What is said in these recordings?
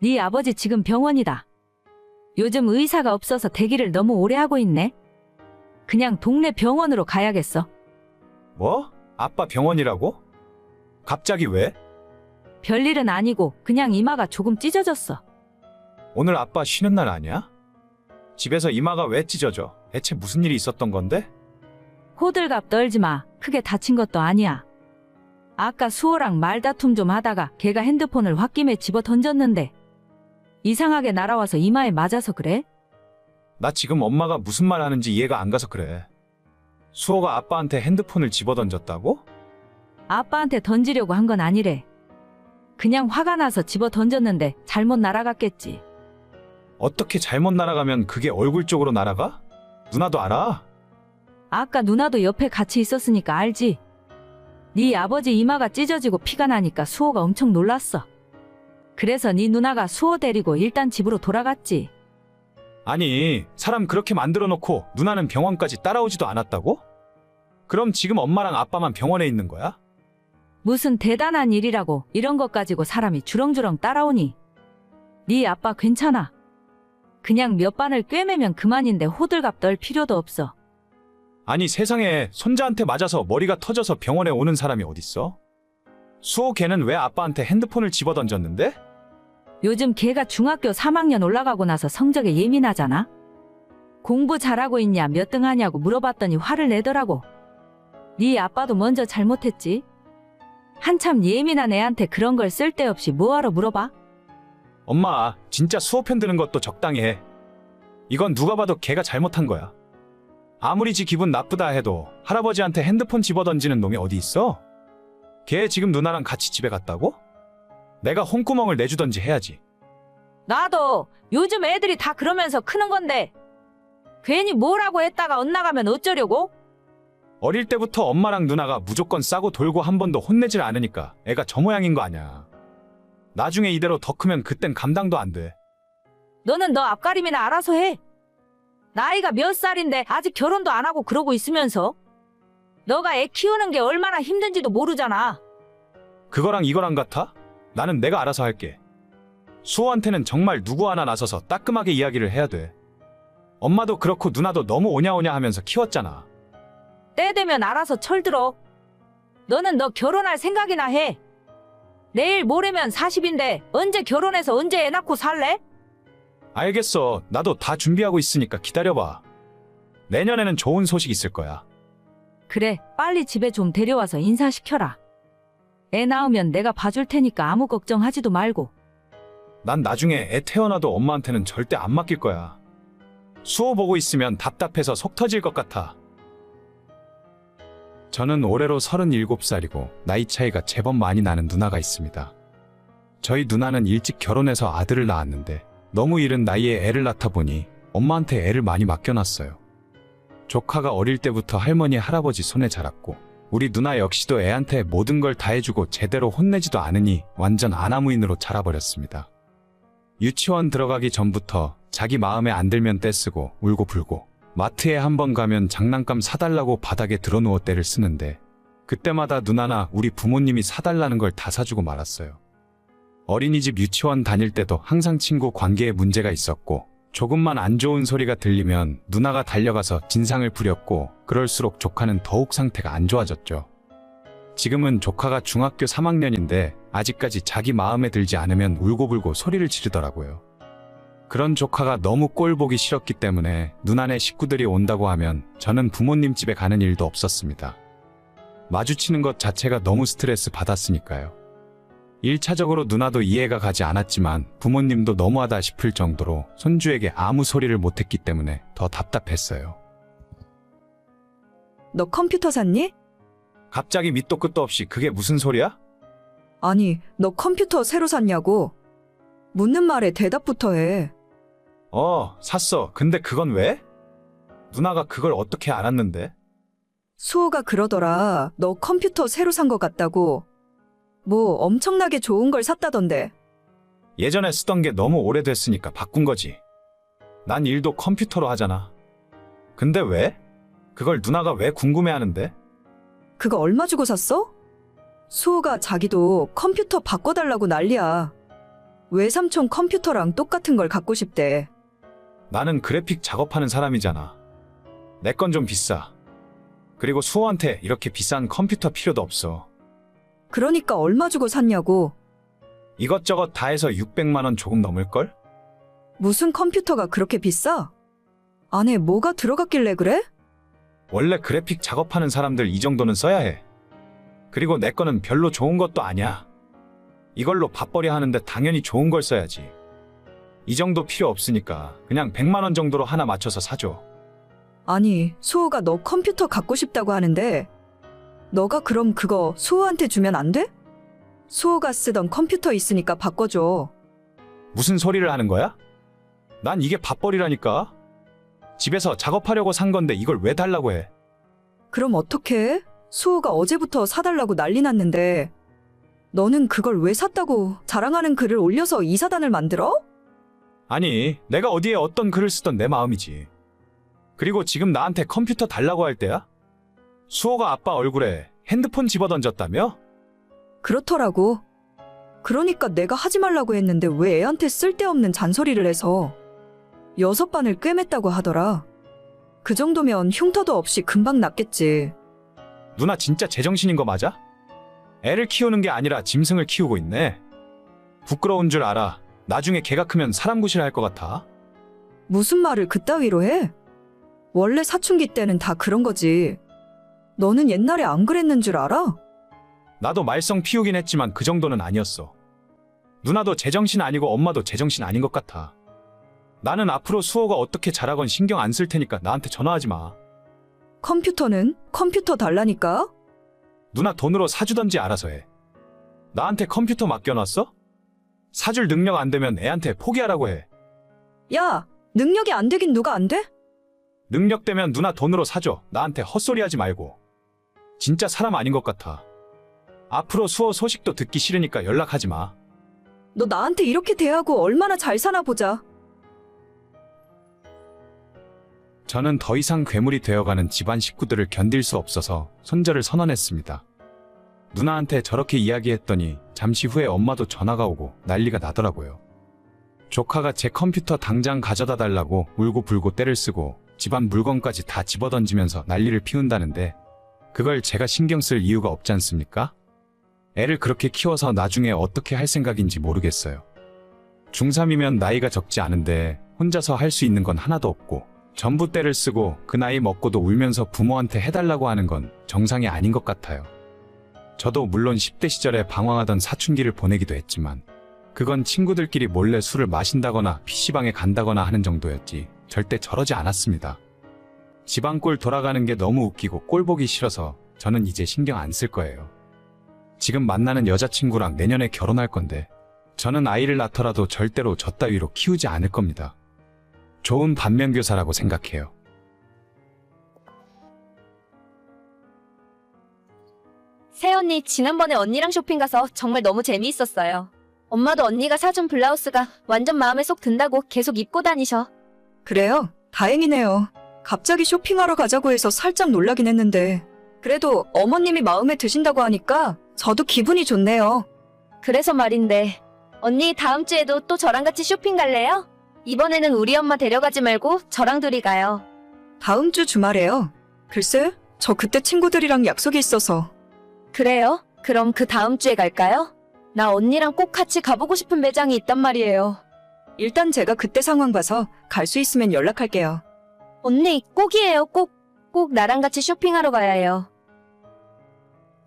네 아버지 지금 병원이다. 요즘 의사가 없어서 대기를 너무 오래 하고 있네. 그냥 동네 병원으로 가야겠어. 뭐? 아빠 병원이라고? 갑자기 왜? 별일은 아니고 그냥 이마가 조금 찢어졌어. 오늘 아빠 쉬는 날 아니야? 집에서 이마가 왜 찢어져? 대체 무슨 일이 있었던 건데? 호들갑 떨지 마. 크게 다친 것도 아니야. 아까 수호랑 말다툼 좀 하다가 걔가 핸드폰을 홧김에 집어 던졌는데 이상하게 날아와서 이마에 맞아서 그래? 나 지금 엄마가 무슨 말 하는지 이해가 안 가서 그래. 수호가 아빠한테 핸드폰을 집어던졌다고? 아빠한테 던지려고 한 건 아니래. 그냥 화가 나서 집어 던졌는데 잘못 날아갔겠지. 어떻게 잘못 날아가면 그게 얼굴 쪽으로 날아가? 누나도 알아? 아까 누나도 옆에 같이 있었으니까 알지. 네 아버지 이마가 찢어지고 피가 나니까 수호가 엄청 놀랐어. 그래서 네 누나가 수호 데리고 일단 집으로 돌아갔지. 아니, 사람 그렇게 만들어 놓고 누나는 병원까지 따라오지도 않았다고? 그럼 지금 엄마랑 아빠만 병원에 있는 거야? 무슨 대단한 일이라고 이런 것 가지고 사람이 주렁주렁 따라오니. 네 아빠 괜찮아. 그냥 몇 반을 꿰매면 그만인데 호들갑 떨 필요도 없어. 아니, 세상에 손자한테 맞아서 머리가 터져서 병원에 오는 사람이 어딨어? 수호 걔는 왜 아빠한테 핸드폰을 집어 던졌는데? 요즘 걔가 중학교 3학년 올라가고 나서 성적에 예민하잖아. 공부 잘하고 있냐, 몇 등 하냐고 물어봤더니 화를 내더라고. 네 아빠도 먼저 잘못했지. 한참 예민한 애한테 그런 걸 쓸데없이 뭐하러 물어봐? 엄마, 진짜 수호 편 드는 것도 적당히 해. 이건 누가 봐도 걔가 잘못한 거야. 아무리 지 기분 나쁘다 해도 할아버지한테 핸드폰 집어 던지는 놈이 어디 있어? 걔 지금 누나랑 같이 집에 갔다고? 내가 홍구멍을 내주던지 해야지. 나도 요즘 애들이 다 그러면서 크는 건데. 괜히 뭐라고 했다가 엇나가면 어쩌려고? 어릴 때부터 엄마랑 누나가 무조건 싸고 돌고 한 번도 혼내질 않으니까 애가 저 모양인 거 아니야. 나중에 이대로 더 크면 그땐 감당도 안 돼. 너는 너 앞가림이나 알아서 해. 나이가 몇 살인데 아직 결혼도 안 하고 그러고 있으면서. 너가 애 키우는 게 얼마나 힘든지도 모르잖아. 그거랑 이거랑 같아? 나는 내가 알아서 할게. 수호한테는 정말 누구 하나 나서서 따끔하게 이야기를 해야 돼. 엄마도 그렇고 누나도 너무 오냐오냐 하면서 키웠잖아. 때 되면 알아서 철들어. 너는 너 결혼할 생각이나 해. 내일 모레면 40인데 언제 결혼해서 언제 애 낳고 살래? 알겠어. 나도 다 준비하고 있으니까 기다려봐. 내년에는 좋은 소식 있을 거야. 그래, 빨리 집에 좀 데려와서 인사시켜라. 애 낳으면 내가 봐줄 테니까 아무 걱정하지도 말고. 난 나중에 애 태어나도 엄마한테는 절대 안 맡길 거야. 수호 보고 있으면 답답해서 속 터질 것 같아. 저는 올해로 37살이고 나이 차이가 제법 많이 나는 누나가 있습니다. 저희 누나는 일찍 결혼해서 아들을 낳았는데 너무 이른 나이에 애를 낳다 보니 엄마한테 애를 많이 맡겨놨어요. 조카가 어릴 때부터 할머니 할아버지 손에 자랐고 우리 누나 역시도 애한테 모든 걸 다 해주고 제대로 혼내지도 않으니 완전 아나무인으로 자라버렸습니다. 유치원 들어가기 전부터 자기 마음에 안 들면 떼쓰고 울고 불고 마트에 한 번 가면 장난감 사달라고 바닥에 드러누워 떼를 쓰는데 그때마다 누나나 우리 부모님이 사달라는 걸 다 사주고 말았어요. 어린이집 유치원 다닐 때도 항상 친구 관계에 문제가 있었고 조금만 안 좋은 소리가 들리면 누나가 달려가서 진상을 부렸고 그럴수록 조카는 더욱 상태가 안 좋아졌죠. 지금은 조카가 중학교 3학년인데 아직까지 자기 마음에 들지 않으면 울고불고 소리를 지르더라고요. 그런 조카가 너무 꼴 보기 싫었기 때문에 누나네 식구들이 온다고 하면 저는 부모님 집에 가는 일도 없었습니다. 마주치는 것 자체가 너무 스트레스 받았으니까요. 1차적으로 누나도 이해가 가지 않았지만 부모님도 너무하다 싶을 정도로 손주에게 아무 소리를 못했기 때문에 더 답답했어요. 너 컴퓨터 샀니? 갑자기 밑도 끝도 없이 그게 무슨 소리야? 아니, 너 컴퓨터 새로 샀냐고. 묻는 말에 대답부터 해. 어, 샀어. 근데 그건 왜? 누나가 그걸 어떻게 알았는데? 수호가 그러더라. 너 컴퓨터 새로 산 것 같다고. 뭐 엄청나게 좋은 걸 샀다던데. 예전에 쓰던 게 너무 오래됐으니까 바꾼 거지. 난 일도 컴퓨터로 하잖아. 근데 왜? 그걸 누나가 왜 궁금해하는데? 그거 얼마 주고 샀어? 수호가 자기도 컴퓨터 바꿔달라고 난리야. 외삼촌 컴퓨터랑 똑같은 걸 갖고 싶대. 나는 그래픽 작업하는 사람이잖아. 내 건 좀 비싸. 그리고 수호한테 이렇게 비싼 컴퓨터 필요도 없어. 그러니까 얼마 주고 샀냐고. 이것저것 다 해서 600만 원 조금 넘을걸? 무슨 컴퓨터가 그렇게 비싸? 안에 뭐가 들어갔길래 그래? 원래 그래픽 작업하는 사람들 이 정도는 써야 해. 그리고 내 거는 별로 좋은 것도 아니야. 이걸로 밥벌이 하는데 당연히 좋은 걸 써야지. 이 정도 필요 없으니까 그냥 100만 원 정도로 하나 맞춰서 사줘. 아니, 수호가 너 컴퓨터 갖고 싶다고 하는데, 너가 그럼 그거 수호한테 주면 안 돼? 수호가 쓰던 컴퓨터 있으니까 바꿔줘. 무슨 소리를 하는 거야? 난 이게 밥벌이라니까. 집에서 작업하려고 산 건데 이걸 왜 달라고 해? 그럼 어떡해? 수호가 어제부터 사달라고 난리 났는데, 너는 그걸 왜 샀다고 자랑하는 글을 올려서 이사단을 만들어? 아니, 내가 어디에 어떤 글을 쓰던 내 마음이지. 그리고 지금 나한테 컴퓨터 달라고 할 때야? 수호가 아빠 얼굴에 핸드폰 집어던졌다며? 그렇더라고. 그러니까 내가 하지 말라고 했는데 왜 애한테 쓸데없는 잔소리를 해서 여섯 반을 꿰맸다고 하더라. 그 정도면 흉터도 없이 금방 낫겠지. 누나 진짜 제정신인 거 맞아? 애를 키우는 게 아니라 짐승을 키우고 있네. 부끄러운 줄 알아. 나중에 개가 크면 사람 구실할 것 같아. 무슨 말을 그따위로 해? 원래 사춘기 때는 다 그런 거지. 너는 옛날에 안 그랬는 줄 알아? 나도 말썽 피우긴 했지만 그 정도는 아니었어. 누나도 제정신 아니고 엄마도 제정신 아닌 것 같아. 나는 앞으로 수호가 어떻게 자라건 신경 안 쓸 테니까 나한테 전화하지 마. 컴퓨터는 컴퓨터 달라니까? 누나 돈으로 사주던지 알아서 해. 나한테 컴퓨터 맡겨놨어? 사줄 능력 안 되면 애한테 포기하라고 해. 야, 능력이 안 되긴 누가 안 돼? 능력 되면 누나 돈으로 사줘. 나한테 헛소리 하지 말고. 진짜 사람 아닌 것 같아. 앞으로 수호 소식도 듣기 싫으니까 연락하지 마. 너 나한테 이렇게 대하고 얼마나 잘 사나 보자. 저는 더 이상 괴물이 되어가는 집안 식구들을 견딜 수 없어서 손절을 선언했습니다. 누나한테 저렇게 이야기했더니 잠시 후에 엄마도 전화가 오고 난리가 나더라고요. 조카가 제 컴퓨터 당장 가져다 달라고 울고 불고 때를 쓰고 집안 물건까지 다 집어던지면서 난리를 피운다는데 그걸 제가 신경 쓸 이유가 없지 않습니까? 애를 그렇게 키워서 나중에 어떻게 할 생각인지 모르겠어요. 중3이면 나이가 적지 않은데 혼자서 할 수 있는 건 하나도 없고 전부 때를 쓰고 그 나이 먹고도 울면서 부모한테 해달라고 하는 건 정상이 아닌 것 같아요. 저도 물론 10대 시절에 방황하던 사춘기를 보내기도 했지만 그건 친구들끼리 몰래 술을 마신다거나 PC방에 간다거나 하는 정도였지 절대 저러지 않았습니다. 집안꼴 돌아가는 게 너무 웃기고 꼴 보기 싫어서 저는 이제 신경 안 쓸 거예요. 지금 만나는 여자친구랑 내년에 결혼할 건데 저는 아이를 낳더라도 절대로 저 따위로 키우지 않을 겁니다. 좋은 반면교사라고 생각해요. 새언니 지난번에 언니랑 쇼핑 가서 정말 너무 재미있었어요. 엄마도 언니가 사준 블라우스가 완전 마음에 쏙 든다고 계속 입고 다니셔. 그래요? 다행이네요. 갑자기 쇼핑하러 가자고 해서 살짝 놀라긴 했는데. 그래도 어머님이 마음에 드신다고 하니까 저도 기분이 좋네요. 그래서 말인데 언니 다음 주에도 또 저랑 같이 쇼핑 갈래요? 이번에는 우리 엄마 데려가지 말고 저랑 둘이 가요. 다음 주 주말에요. 글쎄, 저 그때 친구들이랑 약속이 있어서. 그래요? 그럼 그 다음 주에 갈까요? 나 언니랑 꼭 같이 가보고 싶은 매장이 있단 말이에요. 일단 제가 그때 상황 봐서 갈 수 있으면 연락할게요. 언니 꼭이에요 꼭. 꼭 나랑 같이 쇼핑하러 가야 해요.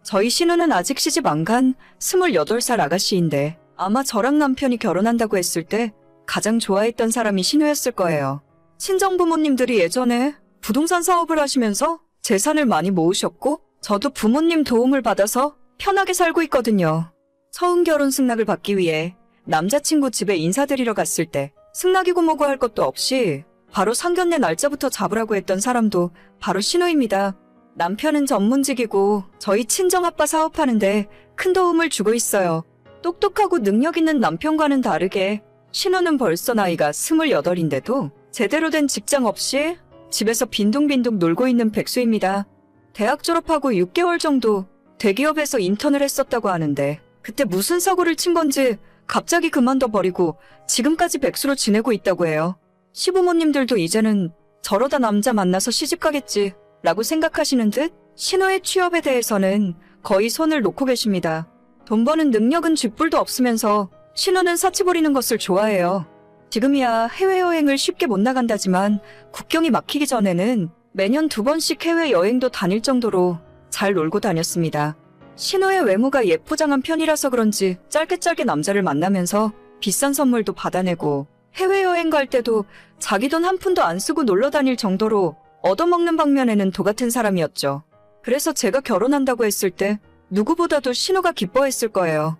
저희 신우는 아직 시집 안 간 28살 아가씨인데 아마 저랑 남편이 결혼한다고 했을 때 가장 좋아했던 사람이 신우였을 거예요. 친정 부모님들이 예전에 부동산 사업을 하시면서 재산을 많이 모으셨고 저도 부모님 도움을 받아서 편하게 살고 있거든요. 처음 결혼 승낙을 받기 위해 남자친구 집에 인사드리러 갔을 때 승낙이고 뭐고 할 것도 없이 바로 상견례 날짜부터 잡으라고 했던 사람도 바로 신우입니다. 남편은 전문직이고 저희 친정아빠 사업하는데 큰 도움을 주고 있어요. 똑똑하고 능력 있는 남편과는 다르게 신우는 벌써 나이가 28인데도 제대로 된 직장 없이 집에서 빈둥빈둥 놀고 있는 백수입니다. 대학 졸업하고 6개월 정도 대기업에서 인턴을 했었다고 하는데 그때 무슨 사고를 친 건지 갑자기 그만둬 버리고 지금까지 백수로 지내고 있다고 해요. 시부모님들도 이제는 저러다 남자 만나서 시집 가겠지 라고 생각하시는 듯 신호의 취업에 대해서는 거의 손을 놓고 계십니다. 돈 버는 능력은 쥐뿔도 없으면서 신호는 사치 부리는 것을 좋아해요. 지금이야 해외여행을 쉽게 못 나간다지만 국경이 막히기 전에는 매년 두 번씩 해외여행도 다닐 정도로 잘 놀고 다녔습니다. 신호의 외모가 예쁘장한 편이라서 그런지 짧게 짧게 남자를 만나면서 비싼 선물도 받아내고 해외여행 갈 때도 자기 돈 한 푼도 안 쓰고 놀러 다닐 정도로 얻어먹는 방면에는 도 같은 사람이었죠. 그래서 제가 결혼한다고 했을 때 누구보다도 신호가 기뻐했을 거예요.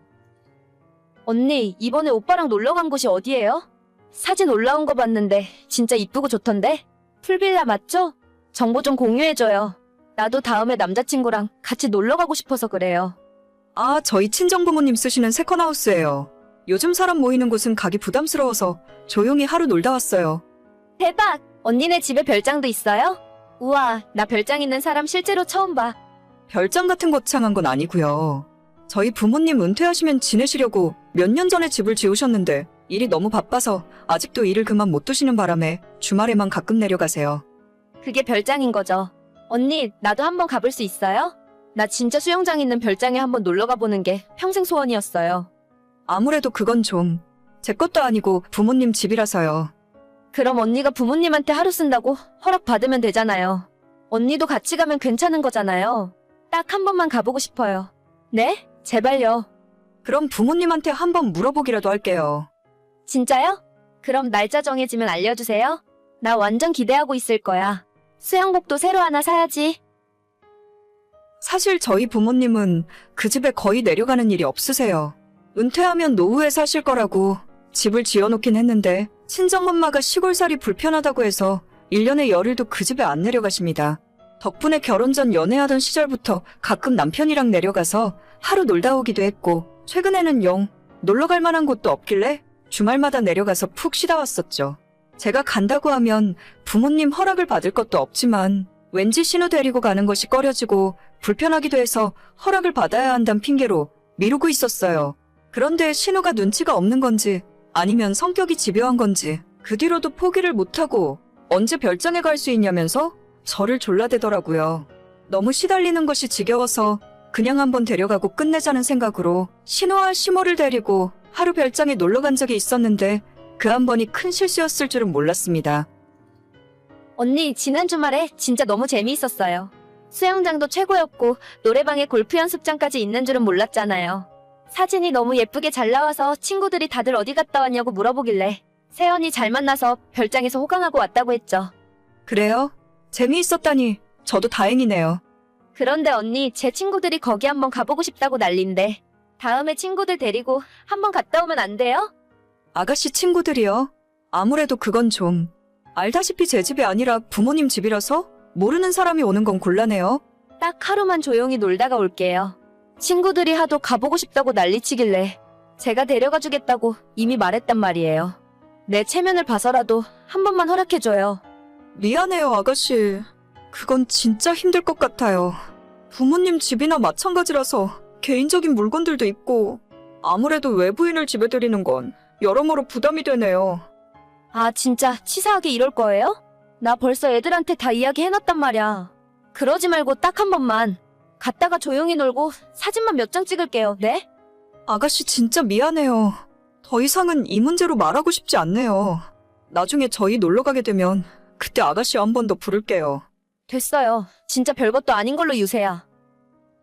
언니, 이번에 오빠랑 놀러 간 곳이 어디예요? 사진 올라온 거 봤는데 진짜 이쁘고 좋던데? 풀빌라 맞죠? 정보 좀 공유해줘요. 나도 다음에 남자친구랑 같이 놀러 가고 싶어서 그래요. 아, 저희 친정 부모님 쓰시는 세컨하우스예요. 요즘 사람 모이는 곳은 가기 부담스러워서 조용히 하루 놀다 왔어요. 대박! 언니네 집에 별장도 있어요? 우와, 나 별장 있는 사람 실제로 처음 봐. 별장 같은 거창한 건 아니고요. 저희 부모님 은퇴하시면 지내시려고 몇 년 전에 집을 지으셨는데 일이 너무 바빠서 아직도 일을 그만 못 두시는 바람에 주말에만 가끔 내려가세요. 그게 별장인 거죠. 언니, 나도 한번 가볼 수 있어요? 나 진짜 수영장 있는 별장에 한번 놀러 가보는 게 평생 소원이었어요. 아무래도 그건 좀 제 것도 아니고 부모님 집이라서요. 그럼 언니가 부모님한테 하루 쓴다고 허락 받으면 되잖아요. 언니도 같이 가면 괜찮은 거잖아요. 딱 한 번만 가보고 싶어요. 네? 제발요. 그럼 부모님한테 한번 물어보기라도 할게요. 진짜요? 그럼 날짜 정해지면 알려주세요. 나 완전 기대하고 있을 거야. 수영복도 새로 하나 사야지. 사실 저희 부모님은 그 집에 거의 내려가는 일이 없으세요. 은퇴하면 노후에 사실 거라고 집을 지어놓긴 했는데 친정엄마가 시골살이 불편하다고 해서 1년에 열흘도 그 집에 안 내려가십니다. 덕분에 결혼 전 연애하던 시절부터 가끔 남편이랑 내려가서 하루 놀다 오기도 했고 최근에는 영 놀러 갈 만한 곳도 없길래 주말마다 내려가서 푹 쉬다 왔었죠. 제가 간다고 하면 부모님 허락을 받을 것도 없지만 왠지 신우 데리고 가는 것이 꺼려지고 불편하기도 해서 허락을 받아야 한다는 핑계로 미루고 있었어요. 그런데 신우가 눈치가 없는 건지 아니면 성격이 집요한 건지 그 뒤로도 포기를 못하고 언제 별장에 갈 수 있냐면서 저를 졸라대더라고요. 너무 시달리는 것이 지겨워서 그냥 한번 데려가고 끝내자는 생각으로 신우와 시모를 데리고 하루 별장에 놀러 간 적이 있었는데 그 한 번이 큰 실수였을 줄은 몰랐습니다. 언니, 지난 주말에 진짜 너무 재미있었어요. 수영장도 최고였고, 노래방에 골프 연습장까지 있는 줄은 몰랐잖아요. 사진이 너무 예쁘게 잘 나와서 친구들이 다들 어디 갔다 왔냐고 물어보길래, 세연이 잘 만나서 별장에서 호강하고 왔다고 했죠. 그래요? 재미있었다니 저도 다행이네요. 그런데 언니, 제 친구들이 거기 한번 가보고 싶다고 난린데, 다음에 친구들 데리고 한번 갔다 오면 안 돼요? 아가씨 친구들이요? 아무래도 그건 좀 알다시피 제 집이 아니라 부모님 집이라서 모르는 사람이 오는 건 곤란해요. 딱 하루만 조용히 놀다가 올게요. 친구들이 하도 가보고 싶다고 난리치길래 제가 데려가 주겠다고 이미 말했단 말이에요. 내 체면을 봐서라도 한 번만 허락해줘요. 미안해요, 아가씨. 그건 진짜 힘들 것 같아요. 부모님 집이나 마찬가지라서 개인적인 물건들도 있고 아무래도 외부인을 집에 들이는 건 여러모로 부담이 되네요. 아, 진짜 치사하게 이럴 거예요? 나 벌써 애들한테 다 이야기 해놨단 말이야. 그러지 말고 딱 한 번만. 갔다가 조용히 놀고 사진만 몇 장 찍을게요, 네? 아가씨 진짜 미안해요. 더 이상은 이 문제로 말하고 싶지 않네요. 나중에 저희 놀러 가게 되면 그때 아가씨 한 번 더 부를게요. 됐어요. 진짜 별것도 아닌 걸로 유세야.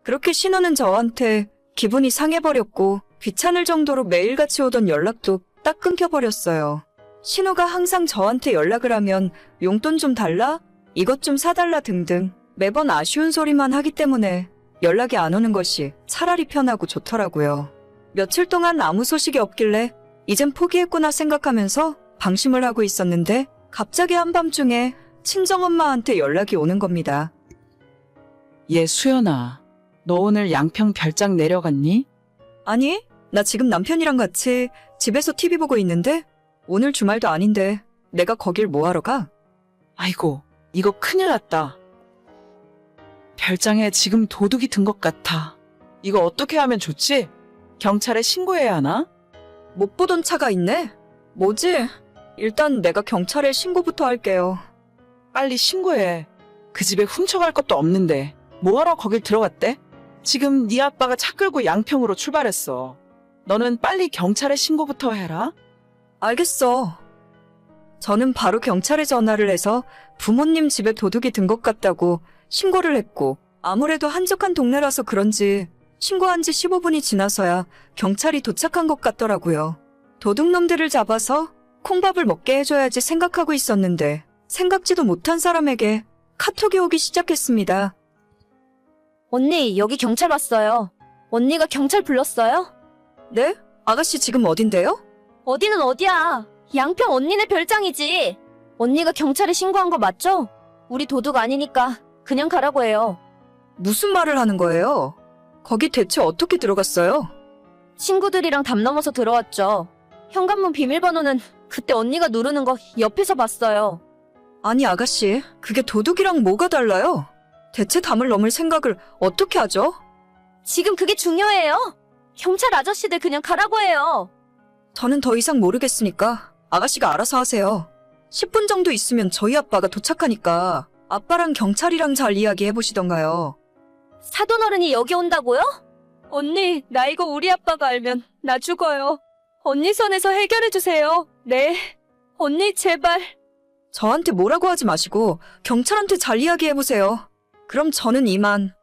그렇게 신우는 저한테 기분이 상해버렸고 귀찮을 정도로 매일같이 오던 연락도 딱 끊겨버렸어요. 신우가 항상 저한테 연락을 하면 용돈 좀 달라? 이것 좀 사달라 등등 매번 아쉬운 소리만 하기 때문에 연락이 안 오는 것이 차라리 편하고 좋더라고요. 며칠 동안 아무 소식이 없길래 이젠 포기했구나 생각하면서 방심을 하고 있었는데 갑자기 한밤중에 친정엄마한테 연락이 오는 겁니다. 얘 수연아, 너 오늘 양평 별장 내려갔니? 아니, 나 지금 남편이랑 같이 집에서 TV 보고 있는데 오늘 주말도 아닌데 내가 거길 뭐하러 가? 아이고, 이거 큰일 났다. 별장에 지금 도둑이 든 것 같아. 이거 어떻게 하면 좋지? 경찰에 신고해야 하나? 못 보던 차가 있네? 뭐지? 일단 내가 경찰에 신고부터 할게요. 빨리 신고해. 그 집에 훔쳐갈 것도 없는데 뭐하러 거길 들어갔대? 지금 네 아빠가 차 끌고 양평으로 출발했어. 너는 빨리 경찰에 신고부터 해라. 알겠어. 저는 바로 경찰에 전화를 해서 부모님 집에 도둑이 든 것 같다고 신고를 했고, 아무래도 한적한 동네라서 그런지 신고한 지 15분이 지나서야 경찰이 도착한 것 같더라고요. 도둑놈들을 잡아서 콩밥을 먹게 해줘야지 생각하고 있었는데, 생각지도 못한 사람에게 카톡이 오기 시작했습니다. 언니, 여기 경찰 왔어요. 언니가 경찰 불렀어요? 네? 아가씨 지금 어딘데요? 어디는 어디야? 양평 언니네 별장이지. 언니가 경찰에 신고한 거 맞죠? 우리 도둑 아니니까 그냥 가라고 해요. 무슨 말을 하는 거예요? 거기 대체 어떻게 들어갔어요? 친구들이랑 담 넘어서 들어왔죠. 현관문 비밀번호는 그때 언니가 누르는 거 옆에서 봤어요. 아니 아가씨, 그게 도둑이랑 뭐가 달라요? 대체 담을 넘을 생각을 어떻게 하죠? 지금 그게 중요해요. 경찰 아저씨들 그냥 가라고 해요. 저는 더 이상 모르겠으니까 아가씨가 알아서 하세요. 10분 정도 있으면 저희 아빠가 도착하니까 아빠랑 경찰이랑 잘 이야기해 보시던가요. 사돈 어른이 여기 온다고요? 언니, 나 이거 우리 아빠가 알면 나 죽어요. 언니 선에서 해결해 주세요. 네. 언니 제발. 저한테 뭐라고 하지 마시고 경찰한테 잘 이야기해 보세요. 그럼 저는 이만.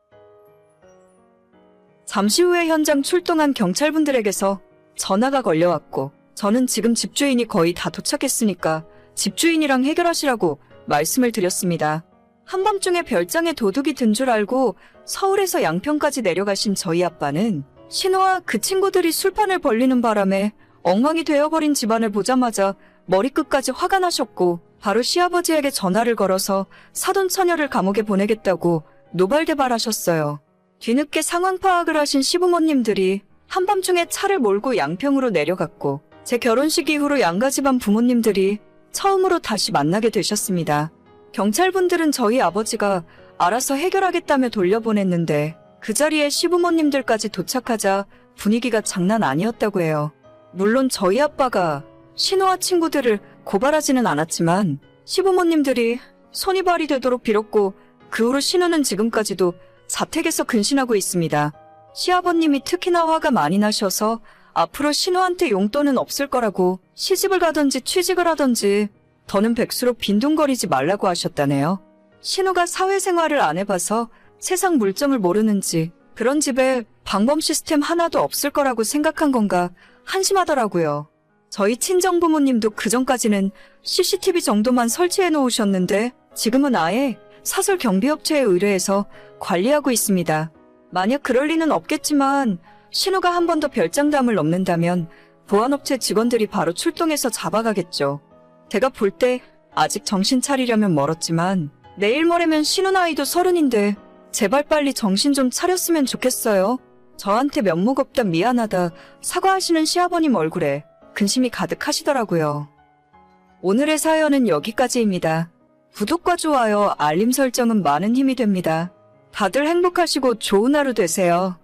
잠시 후에 현장 출동한 경찰분들에게서 전화가 걸려왔고 저는 지금 집주인이 거의 다 도착했으니까 집주인이랑 해결하시라고 말씀을 드렸습니다. 한밤중에 별장에 도둑이 든 줄 알고 서울에서 양평까지 내려가신 저희 아빠는 신호와 그 친구들이 술판을 벌리는 바람에 엉망이 되어버린 집안을 보자마자 머리끝까지 화가 나셨고 바로 시아버지에게 전화를 걸어서 사돈 처녀를 감옥에 보내겠다고 노발대발하셨어요. 뒤늦게 상황 파악을 하신 시부모님들이 한밤중에 차를 몰고 양평으로 내려갔고 제 결혼식 이후로 양가 집안 부모님들이 처음으로 다시 만나게 되셨습니다. 경찰분들은 저희 아버지가 알아서 해결하겠다며 돌려보냈는데 그 자리에 시부모님들까지 도착하자 분위기가 장난 아니었다고 해요. 물론 저희 아빠가 신호와 친구들을 고발하지는 않았지만 시부모님들이 손이 발이 되도록 빌었고 그 후로 신호는 지금까지도 자택에서 근신하고 있습니다. 시아버님이 특히나 화가 많이 나셔서 앞으로 신호한테 용돈은 없을 거라고 시집을 가든지 취직을 하든지 더는 백수로 빈둥거리지 말라고 하셨다네요. 신호가 사회생활을 안 해봐서 세상 물정을 모르는지 그런 집에 방범 시스템 하나도 없을 거라고 생각한 건가 한심하더라고요. 저희 친정 부모님도 그 전까지는 CCTV 정도만 설치해 놓으셨는데 지금은 아예 사설 경비업체에 의뢰해서 관리하고 있습니다. 만약 그럴 리는 없겠지만 신호가 한 번 더 별장담을 넘는다면 보안업체 직원들이 바로 출동해서 잡아가겠죠. 제가 볼 때 아직 정신 차리려면 멀었지만 내일 모레면 신우 나이도 서른인데 제발 빨리 정신 좀 차렸으면 좋겠어요. 저한테 면목 없다 미안하다 사과하시는 시아버님 얼굴에 근심이 가득하시더라고요. 오늘의 사연은 여기까지입니다. 구독과 좋아요, 알림 설정은 많은 힘이 됩니다. 다들 행복하시고 좋은 하루 되세요.